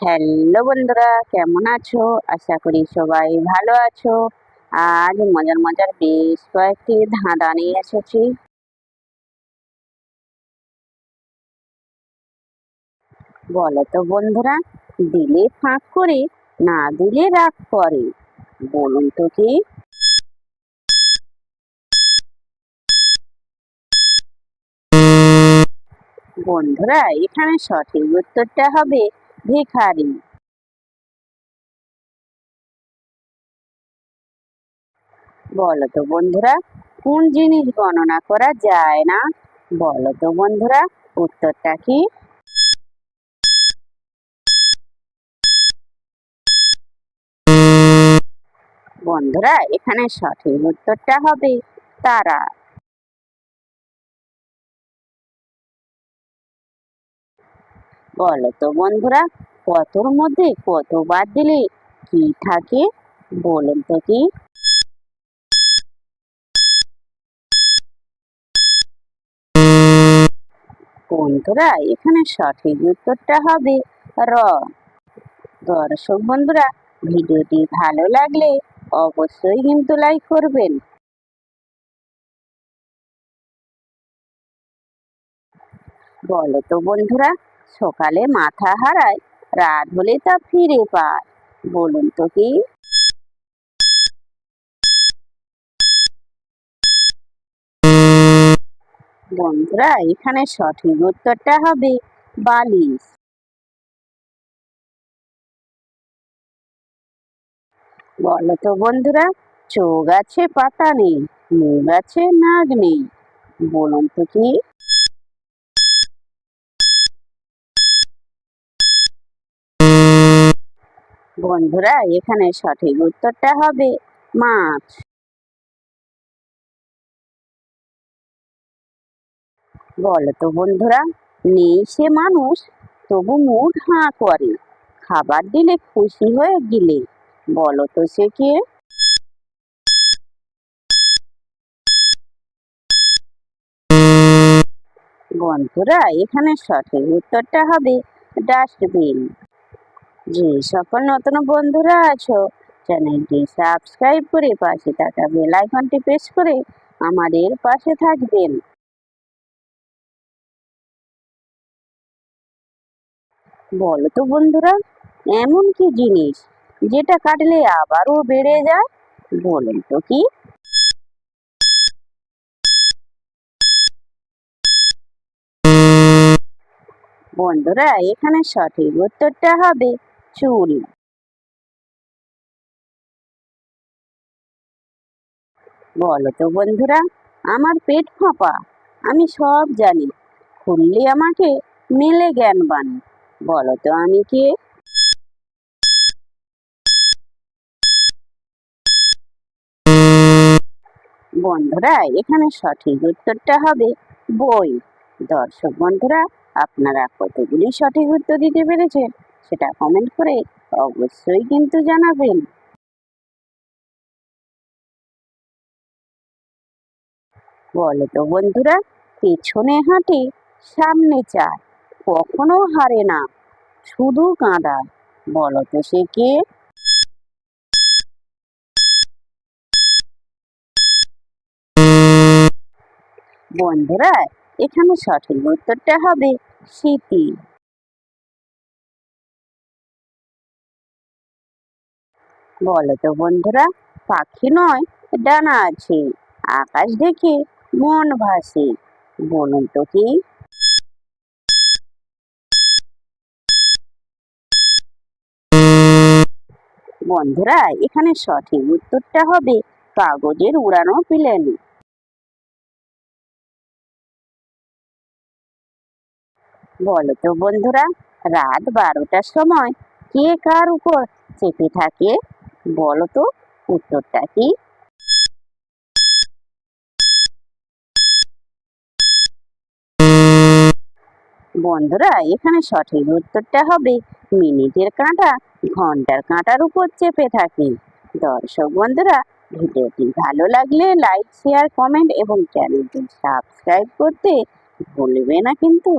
Hello বন্ধুরা, কেমন আছো? আশা করি সবাই ভালো আছো। আজ মজার মজার বেশ কয়েকটি ধাঁধা নিয়ে এসেছি। বলো তো বন্ধুরা, দিলে ফাঁক করে, না দিলে রাগ করে? বলুন তো কি? বন্ধুরা, এখানে সঠিক উত্তরটা হবে ভিখারি। বলো তো বন্ধুরা, কোন জিনিস গণনা করা যায় না? বলো তো বন্ধুরা, উত্তরটা কি? বন্ধুরা, এখানে সঠিক উত্তরটা হবে, তারা। বলো তো বন্ধুরা, কতর মধ্যে কত বাদ দিলে কি থাকে বলুন তো কি? বন্ধুরা, এখানে সঠিক উত্তরটা হবে র। দর্শক বন্ধুরা, ভিডিওটি ভালো লাগলে অবশ্যই কিন্তু লাইক করবেন। বলো তো বন্ধুরা সকালে মাথা হারায়, রাত হলে তা ফিরে পায়। বলুন তো কি? বন্ধুরা, এখানে সঠিক উত্তরটা হবে বালিশ। বলো তো বন্ধুরা, চোখ আছে পাতা নেই, মুখ আছে নাক নেই। বলুন তো কি? বন্ধুরা, এখানে সঠিক উত্তরটা হবে মাছ। বলো তো বন্ধুরা, নেই সে মানুষ, তবু মুখ হাঁ করে। খাবার দিলে খুশি হয়ে গিলে। বলো তো সে কে? বন্ধুরা, এখানে সঠিক উত্তরটা হবে ডাস্টবিন। যে সকল নতুন বন্ধুরা আছো, চ্যানেলটি সাবস্ক্রাইব করে পাশে থাকা বেল আইকনটি প্রেস করে আমাদের পাশে থাকবেন। বলো তো বন্ধুরা, এমন কি জিনিস যেটা কাটলে আবারও বেড়ে যায়? বলুন তো কি? বন্ধুরা, এখানে সঠিক উত্তরটা হবে। চুল। বলো তো বন্ধুরা, আমার পেট ফাঁপা, আমি সব জানি খুললে আমাকে মেলে জ্ঞান বানি বলো তো আমি কে? বন্ধুরা, এখানে সঠিক উত্তরটা হবে বই। দর্শক বন্ধুরা, আপনারা কতগুলি সঠিক উত্তর দিতে পেরেছেন? সেটা কমেন্ট করে অবশ্যই কিন্তু জানাবেন। বলো তো বন্ধুরা, পেছনে হাঁটে সামনে চায়, কখনো হারে না, শুধু কাঁদা, বলো তো সে কে? বন্ধুরা, এখানে সঠিক উত্তরটা হবে স্মৃতি বলো তো বন্ধুরা, পাখি নয়, ডানা আছে। আকাশ দেখে মন ভাসে। বলুন তো কি? বন্ধুরা, এখানে সঠিক উত্তরটা হবে কাগজের উড়ানো প্লেন। বলো তো বন্ধুরা, রাত বারোটার সময় কে কার উপর চেপে থাকে? বলো তো উত্তরটা কি? বন্ধুরা, এখানে সঠিক উত্তরটা হবে মিনিটের কাঁটা, ঘণ্টার কাঁটার উপর চেপে থাকে। দর্শক বন্ধুরা, ভিডিওটি ভালো লাগলে লাইক শেয়ার কমেন্ট এবং চ্যানেলটি সাবস্ক্রাইব করতে ভুলবে না কিন্তু।